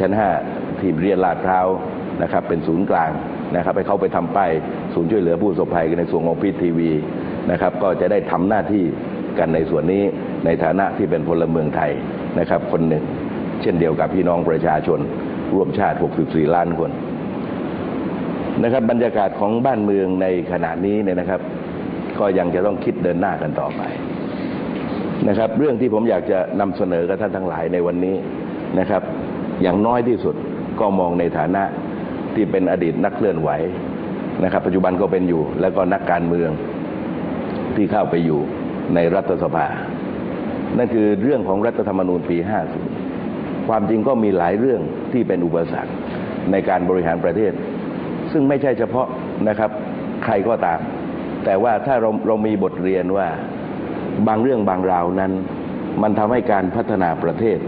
ชั้นห้าที่เรียนลาดพร้าวนะครับเป็นศูนย์กลางนะครับให้เขาไปทำป้ายศูนย์ช่วยเหลือผู้ประสบภัยในส่วนของพีทีวีนะครับก็จะได้ทำหน้าที่กันในส่วนนี้ในฐานะที่เป็นพลเมืองไทยนะครับคนหนึ่ง เช่นเดียวกับพี่น้องประชาชนร่วมชาติ 64 ล้านคนนะครับบรรยากาศของบ้านเมืองในขณะนี้เนี่ยนะครับ ก็ยังจะต้องคิดเดินหน้ากันต่อไปนะครับ เรื่องที่ผมอยากจะนำเสนอกับท่านทั้งหลายในวันนี้นะครับ อย่างน้อยที่สุดก็มองในฐานะที่เป็นอดีตนักเคลื่อนไหวนะครับ ปัจจุบันก็เป็นอยู่ แล้วก็นักการเมืองที่เข้าไปอยู่ในรัฐสภา นั่นคือเรื่องของรัฐธรรมนูญปี 50 ความจริงก็มีหลายเรื่องที่เป็นอุปสรรคในการบริหารประเทศ ซึ่งไม่ใช่เฉพาะนะครับใครก็ตาม แต่ว่าถ้าเราเรามีบทเรียนว่าบางเรื่องบางราวนั้น มันทำให้การพัฒนาประเทศ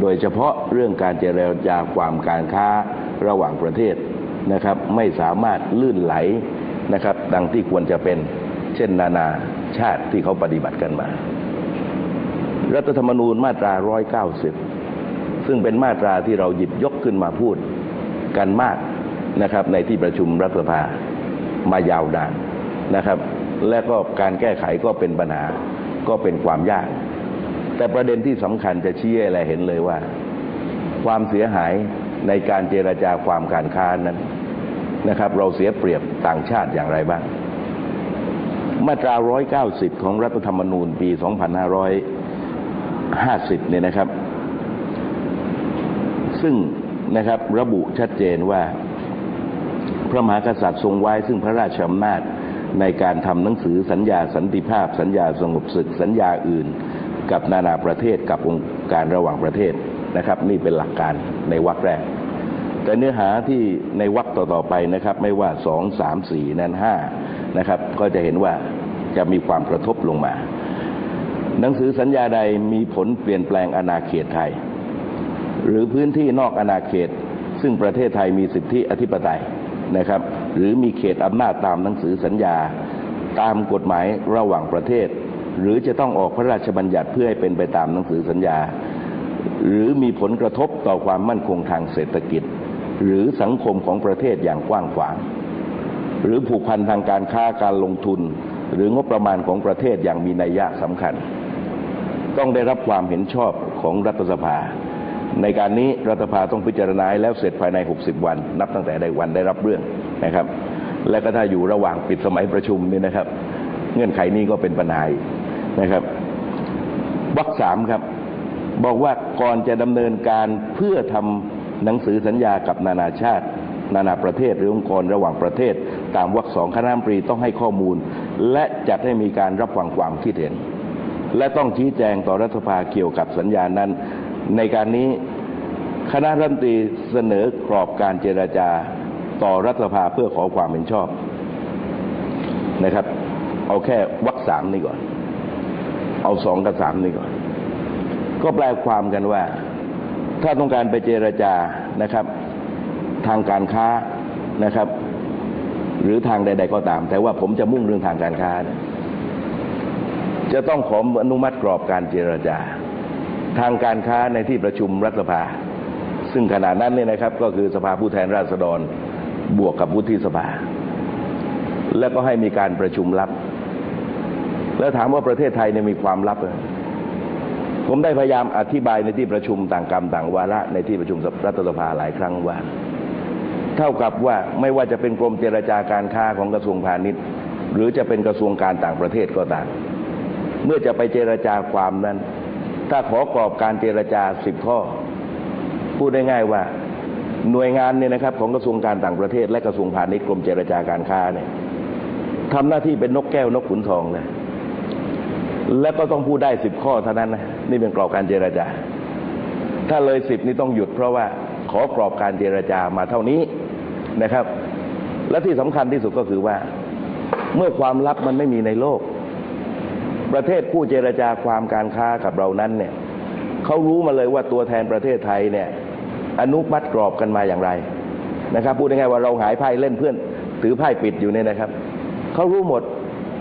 โดยเฉพาะเรื่องการเจรจาความการค้าระหว่างประเทศนะครับไม่สามารถลื่นไหลนะครับดังที่ควรจะเป็นเช่นนานาชาติที่เขาปฏิบัติกันมา รัฐธรรมนูญมาตรา 190 ซึ่งเป็นมาตราที่เราหยิบยกขึ้นมาพูดกันมากนะครับในที่ประชุมรัฐสภามายาวนานนะครับ และก็การแก้ไขก็เป็นปัญหาก็เป็นความยาก แต่ประเด็นที่สำคัญจะชี้อะไรเห็นเลยว่า ความเสียหายในการเจรจาความการค้านั้นนะครับ เราเสียเปรียบต่างชาติอย่างไรบ้าง มาตรา 190 ของรัฐธรรมนูญปี 2550 เนี่ยนะครับ ซึ่งนะครับระบุชัดเจนว่า พระมหากษัตริย์ทรงไว้ซึ่งพระราชอำนาจในการทำหนังสือสัญญาสันติภาพ สัญญาสงบศึกสัญญาอื่น กับนานาประเทศกับองค์การระหว่างประเทศนะครับ นี่เป็นหลักการในวรรคแรก แต่เนื้อหาที่ในวรรคต่อๆไปนะครับ ไม่ว่าสองสามสี่นั้นห้านะครับ ก็จะเห็นว่าจะมีความกระทบลงมา หนังสือสัญญาใดมีผลเปลี่ยนแปลงอาณาเขตไทย หรือพื้นที่นอกอาณาเขต ซึ่งประเทศไทยมีสิทธิอธิปไตยนะครับ หรือมีเขตอำนาจตามหนังสือสัญญาตามกฎหมายระหว่างประเทศ หรือจะต้องออกพระราชบัญญัติเพื่อให้เป็นไปตามหนังสือสัญญา หรือมีผลกระทบต่อความมั่นคงทางเศรษฐกิจ หรือสังคมของประเทศอย่างกว้างขวาง หรือผูกพันทางการค้าการลงทุน หรืองบประมาณของประเทศอย่างมีนัยยะสำคัญ ต้องได้รับความเห็นชอบของรัฐสภา ในการนี้รัฐสภาต้องพิจารณาแล้วเสร็จภายใน 60 วัน นับตั้งแต่ได้วันได้รับเรื่องนะครับ และก็ถ้าอยู่ระหว่างปิดสมัยประชุมนี่นะครับ เงื่อนไขนี้ก็เป็นปัญหา นะครับวรรคสามครับ บอกว่าก่อนจะดำเนินการเพื่อทำหนังสือสัญญากับนานาชาติ นานาประเทศหรือองค์กรระหว่างประเทศ ตามวรรคสองคณะรัฐมนตรีต้องให้ข้อมูล และจัดให้มีการรับฟังความคิดเห็น และต้องชี้แจงต่อรัฐสภาเกี่ยวกับสัญญานั้น ในการนี้คณะรัฐมนตรีเสนอกรอบการเจราจาต่อรัฐสภาเพื่อขอความเห็นชอบนะครับ เอาแค่วรรคสามนี่ก่อน เอาสองกับสามนี่ก่อน ก็แปลความกันว่า ถ้าต้องการไปเจรจานะครับ ทางการค้านะครับ หรือทางใด ๆก็ตาม แต่ว่าผมจะมุ่งเรื่องทางการค้า จะต้องขออนุมัติกรอบการเจรจา ทางการค้าในที่ประชุมรัฐสภา ซึ่งขณะนั้นเนี่ยนะครับ ก็คือสภาผู้แทนราษฎรบวกกับวุฒิสภา แล้วก็ให้มีการประชุมลับ แล้วถามว่าประเทศไทยเนี่ยมีความลับเหรอผมได้พยายามอธิบายในที่ประชุมต่างกรรมต่างวาระในที่ประชุมรัฐสภาหลายครั้งว่า เท่ากับว่าไม่ว่าจะเป็นกรมเจรจาการค้าของกระทรวงพาณิชย์ หรือจะเป็นกระทรวงการต่างประเทศก็ตามเมื่อจะไปเจรจาความนั้น ถ้าขอกรอบการเจรจาสิบข้อ พูดได้ง่ายว่าหน่วยงานเนี่ยนะครับของกระทรวงการต่างประเทศ และกระทรวงพาณิชย์กรมเจรจาการค้าเนี่ยทำหน้าที่เป็นนกแก้วนกขุนทองเลย แล้วก็ต้องพูดได้สิบข้อเท่านั้นนะนี่เป็นกรอบการเจรจา ถ้าเลยสิบนี่ต้องหยุดเพราะว่าขอกรอบการเจรจามาเท่านี้นะครับ และที่สำคัญที่สุดก็คือว่า เมื่อความลับมันไม่มีในโลก ประเทศผู้เจรจาความการค้ากับเรานั้นเนี่ยเขารู้มาเลยว่าตัวแทนประเทศไทยเนี่ยอนุมัติกรอบกันมาอย่างไรนะครับพูดง่ายๆว่าเราหายไพ่เล่นเพื่อน ถือไพ่ปิดอยู่เนี่ยนะครับเขารู้หมด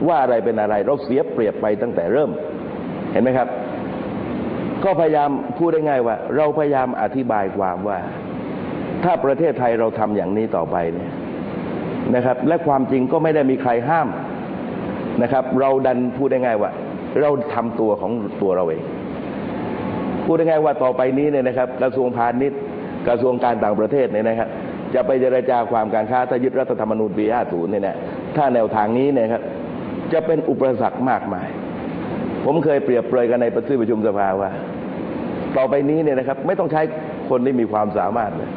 ว่าอะไรเป็นอะไร เราเสีย เปรียบไปตั้งแต่เริ่ม เห็นไหมครับ ก็พยายามพูดได้ง่ายว่า เราพยายามอธิบายความว่า ถ้าประเทศไทยเราทำอย่างนี้ต่อไปเนี่ยนะครับ และความจริงก็ไม่ได้มีใครห้ามนะครับ เราดันพูดได้ง่ายว่า เราทำตัวของตัวเราเองพูดได้ง่ายว่าต่อไปนี้เนี่ยนะครับ กระทรวงพาณิชย์กระทรวงการต่างประเทศเนี่ยนะครับจะไปเจรจาความการค้าถ้ายึดรัฐธรรมนูญปี 50 เนี่ยนะถ้าแนวทางนี้เนี่ยครับ จะเป็นอุปสรรคมากมาย ผมเคยเปรียบเปรยกันในประชุมประชุมสภาว่า ต่อไปนี้เนี่ยนะครับ ไม่ต้องใช้คนที่มีความสามารถเลย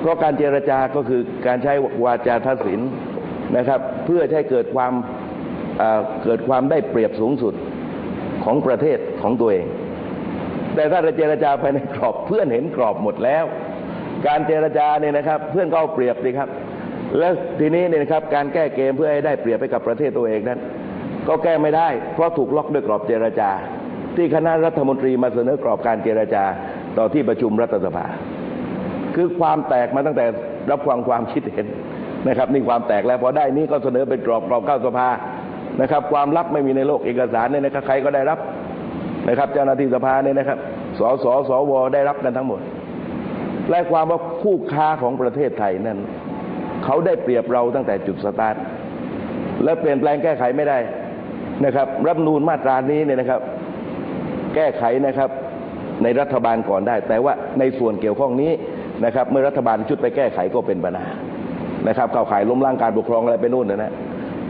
เพราะการเจรจาก็คือการใช้วาจาทศิลป์นะครับ เพื่อให้เกิดความเอ่อเกิดความได้เปรียบสูงสุดของประเทศของตัวเอง แต่ถ้าเราเจรจาภายในกรอบเพื่อนเห็นกรอบหมดแล้ว การเจรจาเนี่ยนะครับ เพื่อนก็เอาเปรียบสิครับ แล้วทีนี้เนี่ยนะครับการแก้เกมเพื่อให้ได้เปรียบไปกับประเทศตัวเองนั้น ก็แก้ไม่ได้ เพราะถูกล็อกด้วยกรอบเจรจา ที่คณะรัฐมนตรีมาเสนอกรอบการเจรจา ต่อที่ประชุมรัฐสภา คือความแตกมาตั้งแต่รับฟังความคิดเห็นนะครับนี่ความแตกแล้วพอได้นี้ก็เสนอเป็นกรอบกรอบเข้าสภานะครับ ความลับไม่มีในโลกเอกสารเนี่ยนะครับใครก็ได้รับนะครับ เจ้าหน้าที่สภาเนี่ยนะครับสสสวได้รับกันทั้งหมดและความว่าคู่ค้าของประเทศไทยนั้น เขาได้เปรียบเราตั้งแต่จุดสตาร์ทและเปลี่ยนแปลงแก้ไขไม่ได้ นะครับ รับนูนมาตรานี้เนี่ยนะครับ แก้ไขนะครับ ในรัฐบาลก่อนได้ แต่ว่าในส่วนเกี่ยวข้องนี้นะครับ เมื่อรัฐบาลชุดไปแก้ไขก็เป็นปัญหานะครับเข้าข่ายล้มล้างการปกครองอะไรไปนู่นนะนะ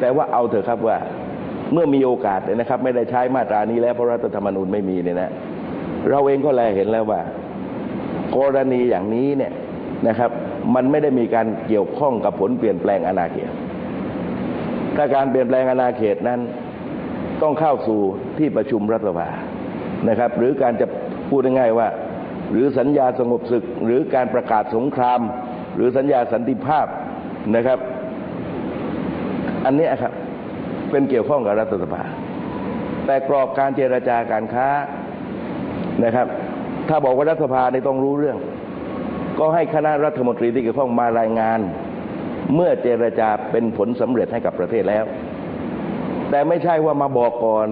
แต่ว่าเอาเถอะครับว่าเมื่อมีโอกาสเนี่ยนะครับ ไม่ได้ใช้มาตรานี้แล้วเพราะรัฐธรรมนูญไม่มีเนี่ยนะเราเองก็แลเห็นแล้วว่า กรณีอย่างนี้เนี่ยนะครับ มันไม่ได้มีการเกี่ยวข้องกับผลเปลี่ยนแปลงอาณาเขต ถ้าการเปลี่ยนแปลงอาณาเขตนั้น ต้องเข้าสู่ที่ประชุมรัฐสภานะครับ หรือการจะพูดง่ายๆว่า หรือสัญญาสงบศึก หรือการประกาศสงคราม หรือสัญญาสันติภาพนะครับ อันนี้ครับเป็นเกี่ยวข้องกับรัฐสภา แต่กรอบการเจรจาการค้านะครับ ถ้าบอกว่ารัฐสภาในต้องรู้เรื่อง ก็ให้คณะรัฐมนตรีที่เกี่ยวข้องมารายงาน เมื่อเจรจาเป็นผลสำเร็จให้กับประเทศแล้ว แต่ไม่ใช่ว่ามาบอกก่อน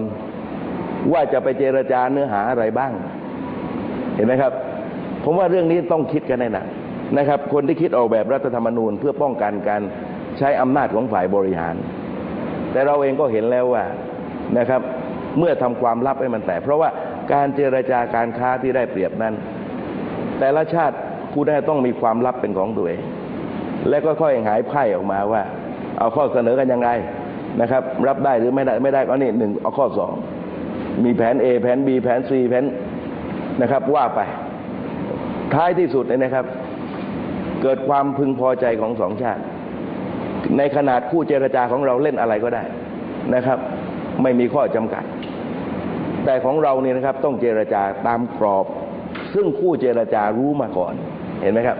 ว่าจะไปเจรจาเนื้อหาอะไรบ้าง เห็นไหมครับ ผมว่าเรื่องนี้ต้องคิดกันแน่หนักนะครับ คนที่คิดออกแบบรัฐธรรมนูญเพื่อป้องกันการใช้อำนาจของฝ่ายบริหาร แต่เราเองก็เห็นแล้วว่านะครับ เมื่อทำความลับให้มันแตกเพราะว่าการเจรจาการค้าที่ได้เปรียบนั้น แต่ละชาติผู้ได้ต้องมีความลับเป็นของตัวเองและก็ค่อยหายไพ่ออกมาว่า เอาข้อเสนอกันยังไง นะครับ รับได้หรือไม่ได้ไม่ได้ก็นี่หนึ่งเอาข้อสองมีแผน A แผน B แผน C แผนนะครับ ว่าไป ท้ายที่สุดเนี่ยนะครับ เกิดความพึงพอใจของสองชาติ ในขนาดคู่เจรจาของเราเล่นอะไรก็ได้นะครับ ไม่มีข้อจำกัด แต่ของเราเนี่ยนะครับ ต้องเจรจาตามกรอบ ซึ่งคู่เจรจารู้มาก่อนเห็นไหมครับ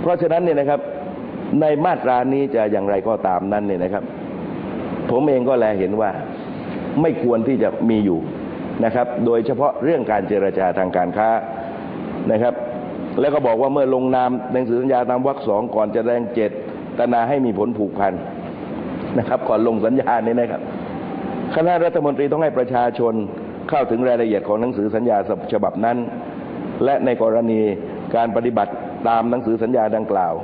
เพราะฉะนั้นเนี่ยนะครับในมาตรานี้จะอย่างไรก็ตามนั้นเนี่ยนะครับ ผมเองก็แลเห็นว่าไม่ควรที่จะมีอยู่นะครับ โดยเฉพาะเรื่องการเจรจาทางการค้านะครับ แล้วก็บอกว่าเมื่อลงนามหนังสือสัญญาตามวรรคสองก่อนจะแรงเจตนาให้มีผลผูกพันนะครับก่อนลงสัญญานี้นะครับ คณะรัฐมนตรีต้องให้ประชาชนเข้าถึงรายละเอียดของหนังสือสัญญาฉบับนั้น และในกรณีการปฏิบัติตามหนังสือสัญญาดังกล่าว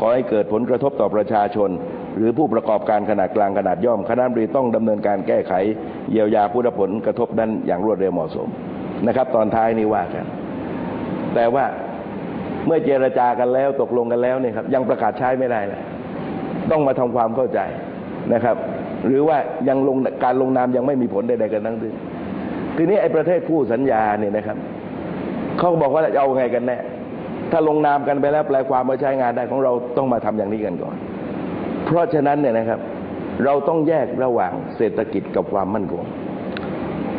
ขอให้เกิดผลกระทบต่อประชาชน หรือผู้ประกอบการขนาดกลางขนาดย่อม คณะรัฐมนตรีต้องดำเนินการแก้ไข เยียวยาผู้รับผลกระทบนั้นอย่างรวดเร็วเหมาะสมนะครับ ตอนท้ายนี้ว่ากัน แต่ว่าเมื่อเจรจากันแล้วตกลงกันแล้วเนี่ยครับ ยังประกาศใช้ไม่ได้เลยต้องมาทำความเข้าใจนะครับ หรือว่ายังลงการลงนามยังไม่มีผลใดๆกันทั้งสิ้นทีนี้ไอ้ประเทศผู้สัญญาเนี่ยนะครับเขาบอกว่าจะเอาไงกันแน่ถ้าลงนามกันไปแล้วแปลความมาใช้งานได้ของเราต้องมาทำอย่างนี้กันก่อน ราะฉะนั้นเนี่ยนะครับ เราต้องแยกระหว่างเศรษฐกิจกับความมั่นคง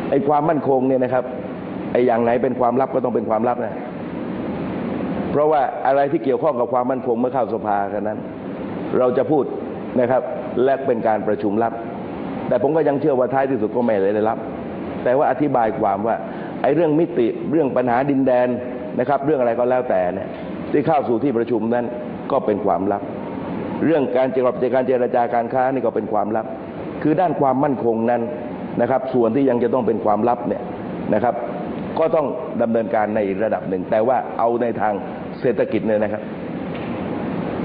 ไอ้ความมั่นคงเนี่ยนะครับไอ้อย่างไหนเป็นความลับก็ต้องเป็นความลับนะเพราะว่าอะไรที่เกี่ยวข้องกับความมั่นคงเมื่อเข้าสภากันนั้น เราจะพูดนะครับ และเป็นการประชุมลับ แต่ผมก็ยังเชื่อว่าท้ายที่สุดก็ไม่ได้รับ แต่ว่าอธิบายความว่าไอ้เรื่องมิติเรื่องปัญหาดินแดนนะครับ เรื่องอะไรก็แล้วแต่เนี่ยที่เข้าสู่ที่ประชุมนั้นก็เป็นความลับ เรื่องการเจรจาการเจรจาการค้านี่ก็เป็นความลับ คือด้านความมั่นคงนั้นนะครับ ส่วนที่ยังจะต้องเป็นความลับเนี่ยนะครับ ก็ต้องดำเนินการในระดับหนึ่ง แต่ว่าเอาในทางเศรษฐกิจเนี่ยนะครับ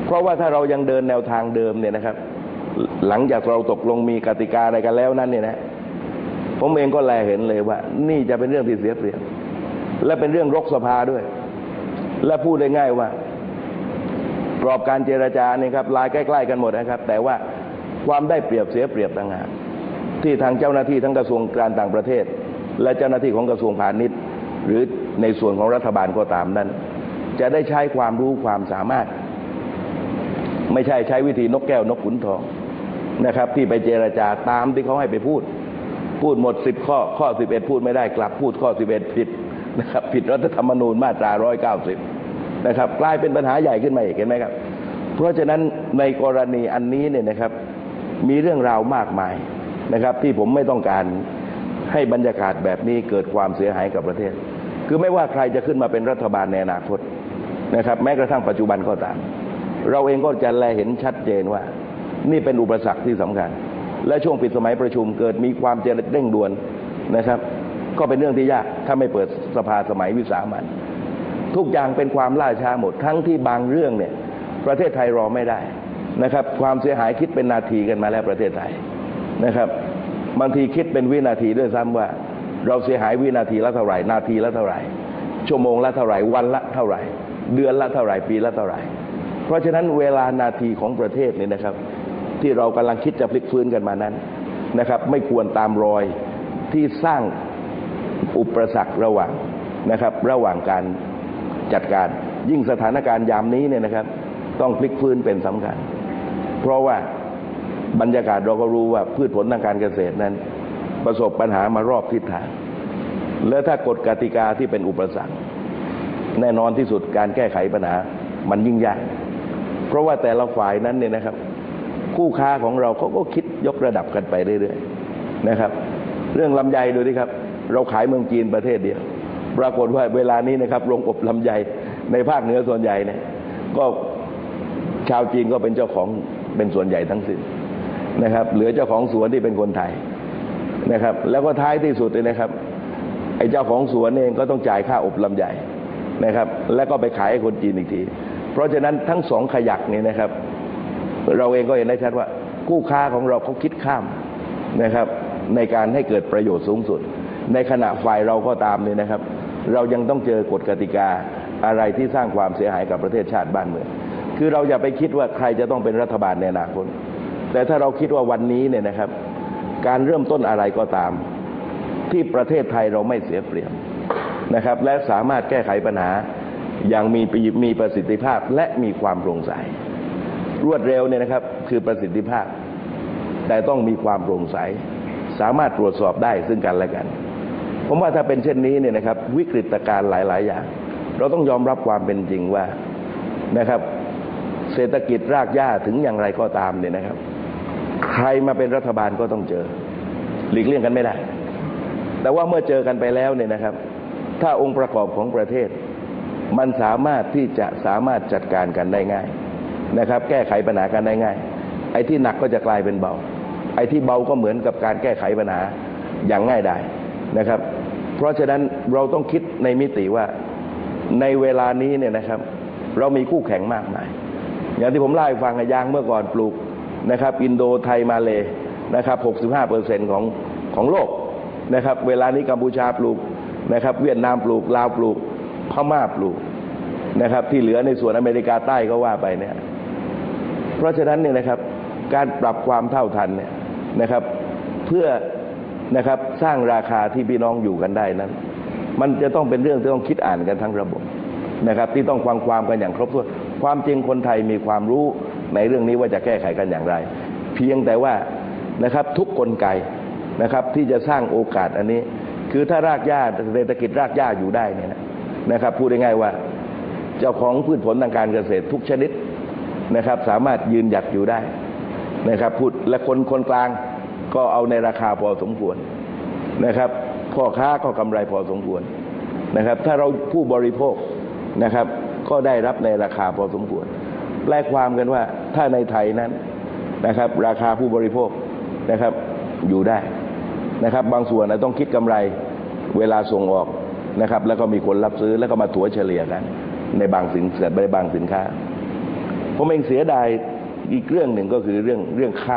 เพราะว่าถ้าเรายังเดินแนวทางเดิมเนี่ยนะครับ หลังจากเราตกลงมีกติกาอะไรกันแล้วนั้นเนี่ยนะผมเองก็แลเห็นเลยว่า นี่จะเป็นเรื่องที่เสียเปรียบและเป็นเรื่องรกสภาด้วย และพูดได้ง่ายว่า กรอบการเจรจาเนี่ยครับลายใกล้ๆกันหมดนะครับ แต่ว่าความได้เปรียบเสียเปรียบต่างหากที่ทางเจ้าหน้าที่ทั้งกระทรวงการต่างประเทศ และเจ้าหน้าที่ของกระทรวงพาณิชย์ หรือในส่วนของรัฐบาลก็ตามนั้น จะได้ใช้ความรู้ความสามารถ ไม่ใช่ใช้วิธีนกแก้วนกขุนทองนะครับ ที่ไปเจรจาตามที่เขาให้ไปพูด พูดหมดสิบข้อข้อสิบเอ็ดพูดไม่ได้กลับพูดข้อสิบเอ็ดผิดนะครับผิดรัฐธรรมนูญมาตราร้อยเก้าสิบ นะครับกลายเป็นปัญหาใหญ่ขึ้นมาอีกเห็นไหมครับ เพราะฉะนั้นในกรณีอันนี้เนี่ยนะครับ มีเรื่องราวมากมายนะครับ ที่ผมไม่ต้องการให้บรรยากาศแบบนี้เกิดความเสียหายกับประเทศ คือไม่ว่าใครจะขึ้นมาเป็นรัฐบาลในอนาคตนะครับ แม้กระทั่งปัจจุบันก็ตาม เราเองก็จะแลเห็นชัดเจนว่า นี่เป็นอุปสรรคที่สำคัญ และช่วงปิดสมัยประชุมเกิดมีความเจริญเร่งด่วนนะครับ ก็เป็นเรื่องที่ยากถ้าไม่เปิดสภาสมัยวิสามัน ทุกอย่างเป็นความล่าช้าหมด ทั้งที่บางเรื่องเนี่ยประเทศไทยรอไม่ได้นะครับ ความเสียหายคิดเป็นนาทีกันมาแล้วประเทศไทยนะครับ บางทีคิดเป็นวินาทีด้วยซ้ำว่า เราเสียหายวินาทีละเท่าไหร่ นาทีละเท่าไหร่ ชั่วโมงละเท่าไหร่ วันละเท่าไหร่ เดือนละเท่าไหร่ ปีละเท่าไหร่ เพราะฉะนั้นเวลานาทีของประเทศนี่นะครับ ที่เรากำลังคิดจะพลิกฟื้นกันมานั้นนะครับ ไม่ควรตามรอยที่สร้างอุปสรรคระหว่างนะครับ ระหว่างการ จัดการยิ่งสถานการณ์ยามนี้เนี่ยนะครับ ต้องพลิกฟื้นเป็นสำคัญ เพราะว่าบรรยากาศเราก็รู้ว่าพืชผลทางการเกษตรนั้น ประสบปัญหามารอบทิศทาง และถ้ากฎกติกาที่เป็นอุปสรรค แน่นอนที่สุดการแก้ไขปัญหามันยิ่งยาก เพราะว่าแต่ละฝ่ายนั้นเนี่ยนะครับ คู่ค้าของเราเขาก็คิดยกระดับกันไปเรื่อยๆนะครับ เรื่องลำไยดูดิครับ เราขายเมืองจีนประเทศเดียว ปรากฏว่าเวลานี้นะครับโรงอบลำไยในภาคเหนือส่วนใหญ่เนี่ยก็ชาวจีนก็เป็นเจ้าของเป็นส่วนใหญ่ทั้งสิ้นนะครับ เหลือเจ้าของสวนที่เป็นคนไทยนะครับ แล้วก็ท้ายที่สุดเลยนะครับไอ้เจ้าของสวนเองก็ต้องจ่ายค่าอบลำไยนะครับ แล้วก็ไปขายให้คนจีนอีกที เพราะฉะนั้นทั้งสองขยักนี่นะครับ เราเองก็เห็นได้ชัดว่าคู่ค้าของเราเขาคิดข้ามนะครับ ในการให้เกิดประโยชน์สูงสุด ในขณะฝ่ายเราก็ตามเนี่ยนะครับ เรายังต้องเจอกฎกติกาอะไรที่สร้างความเสียหายกับประเทศชาติบ้านเมือง คือเราอย่าไปคิดว่าใครจะต้องเป็นรัฐบาลในอนาคต แต่ถ้าเราคิดว่าวันนี้เนี่ยนะครับ การเริ่มต้นอะไรก็ตาม ที่ประเทศไทยเราไม่เสียเปรียบนะครับ และสามารถแก้ไขปัญหาอย่างมีมีประสิทธิภาพและมีความโปร่งใส รวดเร็วเนี่ยนะครับคือประสิทธิภาพ แต่ต้องมีความโปร่งใส สามารถตรวจสอบได้ซึ่งกันและกัน ผมว่าถ้าเป็นเช่นนี้เนี่ยนะครับวิกฤตการณ์หลาย ๆ อย่าง เราต้องยอมรับความเป็นจริงว่านะครับ เศรษฐกิจรากหญ้าถึงอย่างไรก็ตามเนี่ยนะครับ ใครมาเป็นรัฐบาลก็ต้องเจอ หลีกเลี่ยงกันไม่ได้ แต่ว่าเมื่อเจอกันไปแล้วเนี่ยนะครับ ถ้าองค์ประกอบของประเทศ มันสามารถที่จะสามารถจัดการกันได้ง่ายนะครับ แก้ไขปัญหากันได้ง่าย ไอ้ที่หนักก็จะกลายเป็นเบา ไอ้ที่เบาก็เหมือนกับการแก้ไขปัญหาอย่างง่ายได้นะครับ เพราะฉะนั้นเราต้องคิดในมิติว่าในเวลานี้เนี่ยนะครับ เรามีคู่แข่งมากมาย อย่างที่ผมเล่าให้ฟังยางเมื่อก่อนปลูกนะครับ อินโดไทยมาเลนะครับ 65เปอร์เซ็นของของโลกนะครับ เวลานี้กัมพูชาปลูกนะครับ เวียดนามปลูกลาวปลูกพม่าปลูกนะครับ ที่เหลือในส่วนอเมริกาใต้ก็ว่าไปเนี่ย เพราะฉะนั้นเนี่ยนะครับการปรับความเท่าทันเนี่ยนะครับ เพื่อ นะครับ สร้างราคาที่พี่น้องอยู่กันได้นั้น มันจะต้องเป็นเรื่องที่ต้องคิดอ่านกันทั้งระบบนะครับ ที่ต้องฟังความกันอย่างครบถ้วนความจริงคนไทยมีความรู้ในเรื่องนี้ว่าจะแก้ไขกันอย่างไร เพียงแต่ว่านะครับทุกกลไกนะครับที่จะสร้างโอกาสอันนี้ คือถ้ารากหญ้าเศรษฐกิจรากหญ้าอยู่ได้เนี่ยนะครับ พูดง่ายๆว่า เจ้าของพืชผลทางการเกษตรทุกชนิดนะครับ สามารถยืนหยัดอยู่ได้นะครับพูดและคนคนกลาง ก็เอาในราคาพอสมควรนะครับพ่อค้าก็กำไรพอสมควรนะครับ ถ้าเราผู้บริโภคนะครับ ก็ได้รับในราคาพอสมควรแปลความกันว่าถ้าในไทยนั้นนะครับ ราคาผู้บริโภคนะครับอยู่ได้นะครับ บางส่วนต้องคิดกำไรเวลาส่งออกนะครับ แล้วก็มีคนรับซื้อแล้วก็มาถัวเฉลี่ยกัน ในบางสินเสในบางสินค้าผมเองเสียดายอีกเรื่องหนึ่งก็คือเรื่องเรื่องข้าว